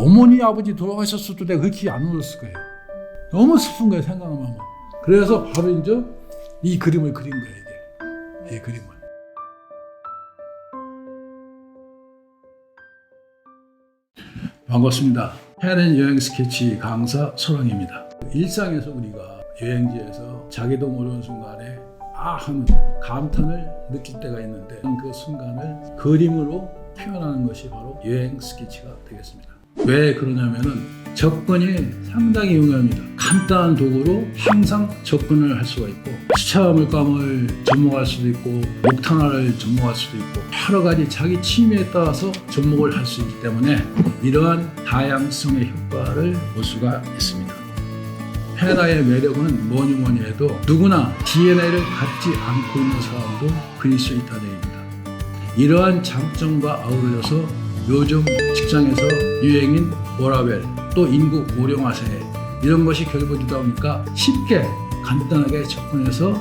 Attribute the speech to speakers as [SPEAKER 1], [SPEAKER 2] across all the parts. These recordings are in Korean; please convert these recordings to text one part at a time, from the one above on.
[SPEAKER 1] 어머니 아버지 돌아가셨어도 내가 그렇게 안 울었을 거예요. 너무 슬픈 거예요 생각하면. 그래서 바로 이제 이 그림을 그린 거예요 이게 이 그림을. 반갑습니다. 해낸 여행 스케치 강사 소랑입니다. 일상에서 우리가 여행지에서 자기도 모르는 순간에 아 하는 감탄을 느낄 때가 있는데 그 순간을 그림으로 표현하는 것이 바로 여행 스케치가 되겠습니다. 왜 그러냐면은 접근이 상당히 용이합니다. 간단한 도구로 항상 접근을 할 수가 있고 수채화 물감을 접목할 수도 있고 목탄화를 접목할 수도 있고 여러 가지 자기 취미에 따라서 접목을 할 수 있기 때문에 이러한 다양성의 효과를 볼 수가 있습니다. 헤라의 매력은 뭐니 뭐니 해도 누구나 DNA를 갖지 않고 있는 사람도 그릴 수 있다는 얘기입니다. 이러한 장점과 아우러져서 요즘 직장에서 유행인 워라벨 또 인구 고령화 세대 이런 것이 결부되다 보니까 쉽게 간단하게 접근해서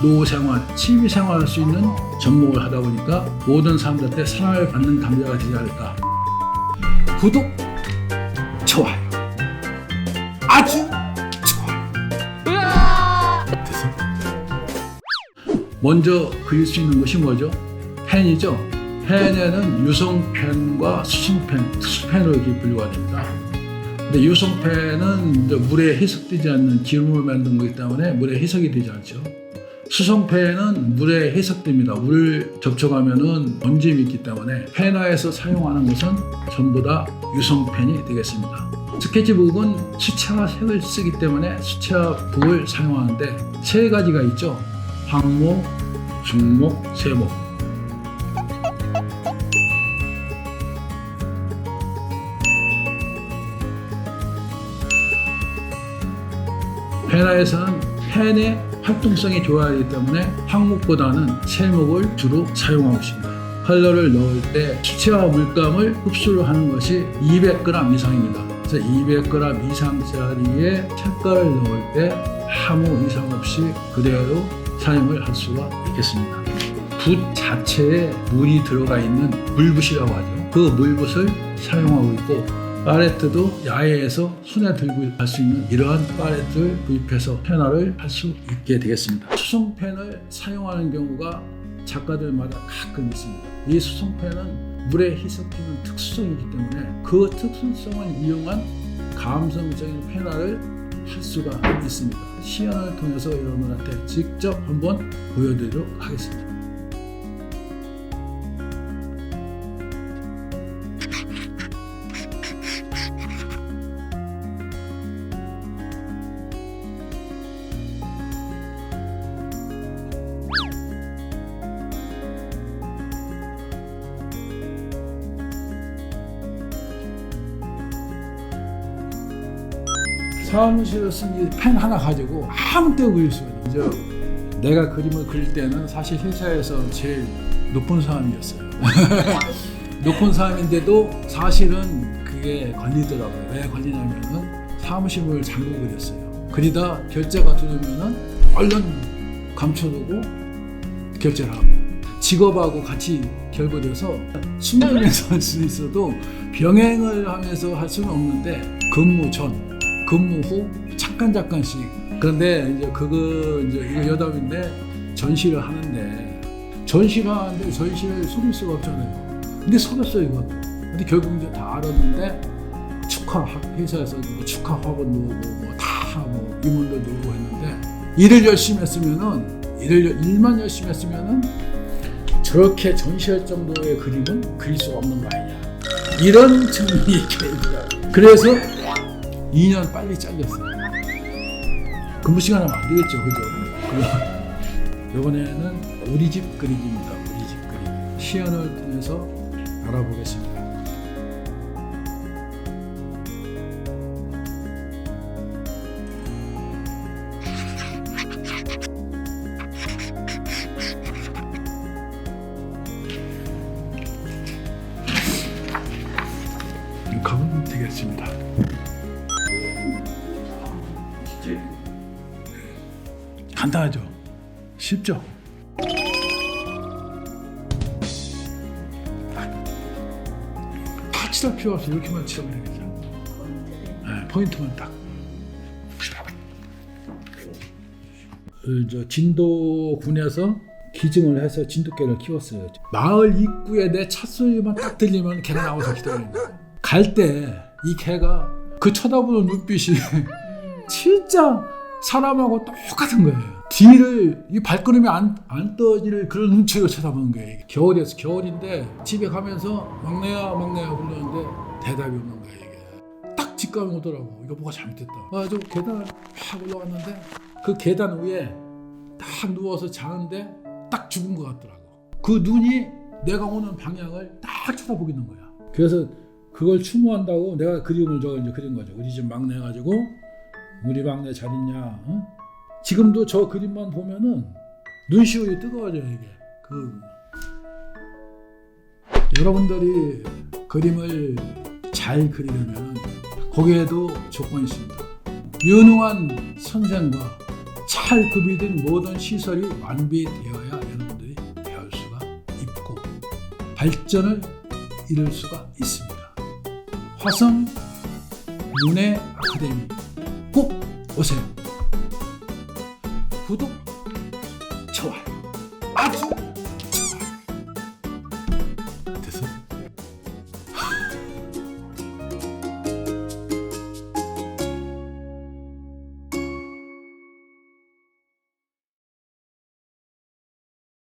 [SPEAKER 1] 노후 생활, 취미 생활 할 수 있는 접목을 하다 보니까 모든 사람들한테 사랑을 받는 감자가 되지 않을까. 구독, 좋아요. 아주 됐어? 먼저 그릴 수 있는 것이 뭐죠? 펜이죠. 펜에는 유성펜과 수성펜, 특수펜으로 이렇게 분류가 됩니다. 근데 유성펜은 물에 희석되지 않는 기름을 만든 거기 때문에 물에 희석이 되지 않죠. 수성펜은 물에 희석됩니다. 물을 접촉하면은 번짐이 있기 때문에 펜화에서 사용하는 것은 전부 다 유성펜이 되겠습니다. 스케치북은 수채화 색을 쓰기 때문에 수채화 북을 사용하는데 세 가지가 있죠. 황목, 중목, 세목. 페라에서는 펜의 활동성이 좋아야 하기 때문에 황목보다는 세목을 주로 사용하고 있습니다. 컬러를 넣을 때 수채화 물감을 흡수를 하는 것이 200g 이상입니다. 그래서 200g 이상짜리의 색깔을 넣을 때 아무 이상 없이 그대로 사용을 할 수가 있겠습니다. 붓 자체에 물이 들어가 있는 물붓이라고 하죠. 그 물붓을 사용하고 있고 팔레트도 야외에서 손에 들고 갈 수 있는 이러한 팔레트를 구입해서 펜화를 할 수 있게 되겠습니다. 수성펜을 사용하는 경우가 작가들마다 가끔 있습니다. 이 수성펜은 물에 희석되는 특수성이기 때문에 그 특수성을 이용한 감성적인 펜화를 할 수가 있습니다. 시연을 통해서 여러분한테 직접 한번 보여드리도록 하겠습니다. 사무실에 쓴펜 하나 가지고 아무 때나 그릴 수가. 이제 내가 그림을 그릴 때는 사실 회사에서 제일 높은 사람이었어요. 높은 사람인데도 사실은 그게 걸리더라고요. 왜 걸리냐면은 사무실을 잘못 그렸어요. 그리다 결제가 들어오면은 얼른 감춰두고 결제를 하고 직업하고 같이 결부돼서 순간에서 할 수 있어도 병행을 하면서 할 수는 없는데 근무 전 근무 후 잠깐 잠깐씩 그런데 이제 그거 이제 이거 여담인데 전시를 하는데 전시를 하는데 전시를 속일 수가 없잖아요. 근데 속였어요 이것도. 근데 결국 이제 다 알았는데 축하 회사에서 뭐 축하 화분 누르고 뭐다뭐 임원도 누르고 했는데 일을 열심히 했으면은 일을 일만 열심히 했으면은 저렇게 전시할 정도의 그림은 그릴 수가 없는 거 아니냐. 이런 측면이 있더라고요. 그래서 2년 빨리 잘렸어요. 근무 시간 하면 안 되겠죠, 그죠? 그거. 이번에는 우리 집 그리기입니다. 우리 집 그리기. 시연을 통해서 알아보겠습니다. 가면 되겠습니다. 간단하죠? 쉽죠? 다 칠할 필요 없어 이렇게만 칠하면 되겠죠 포인트만 딱. 그, 저 진도군에서 기증을 해서 진돗개를 키웠어요. 마을 입구에 내 찻소리만 딱 들리면 개가 나와서 거예요. 갈때 이 개가 그 쳐다보는 눈빛이 진짜 사람하고 똑같은 거예요. 뒤를 이 발걸음이 안, 안 떠질 그런 눈치로 쳐다보는 거예요. 겨울이었어. 겨울인데 집에 가면서 막내야 막내야 불렀는데 대답이 없는 거예요. 이게. 딱 직감이 오더라고. 이거 뭐가 잘못됐다. 아, 저 계단을 확 올라갔는데 그 계단 위에 딱 누워서 자는데 딱 죽은 것 같더라고. 그 눈이 내가 오는 방향을 딱 쳐다보고 있는 거야. 그래서 그걸 추모한다고 내가 그림을 저 이제 그린 거죠. 우리 집 막내 가지고 우리 막내 잘 있냐? 어? 지금도 저 그림만 보면은 눈시울이 뜨거워져요 이게. 그 여러분들이 그림을 잘 그리려면 거기에도 조건이 있습니다. 유능한 선생과 잘 구비된 모든 시설이 완비되어야 여러분들이 배울 수가 있고 발전을 이룰 수가 있습니다. 화성 문해 아카데미 꼭 오세요. 구독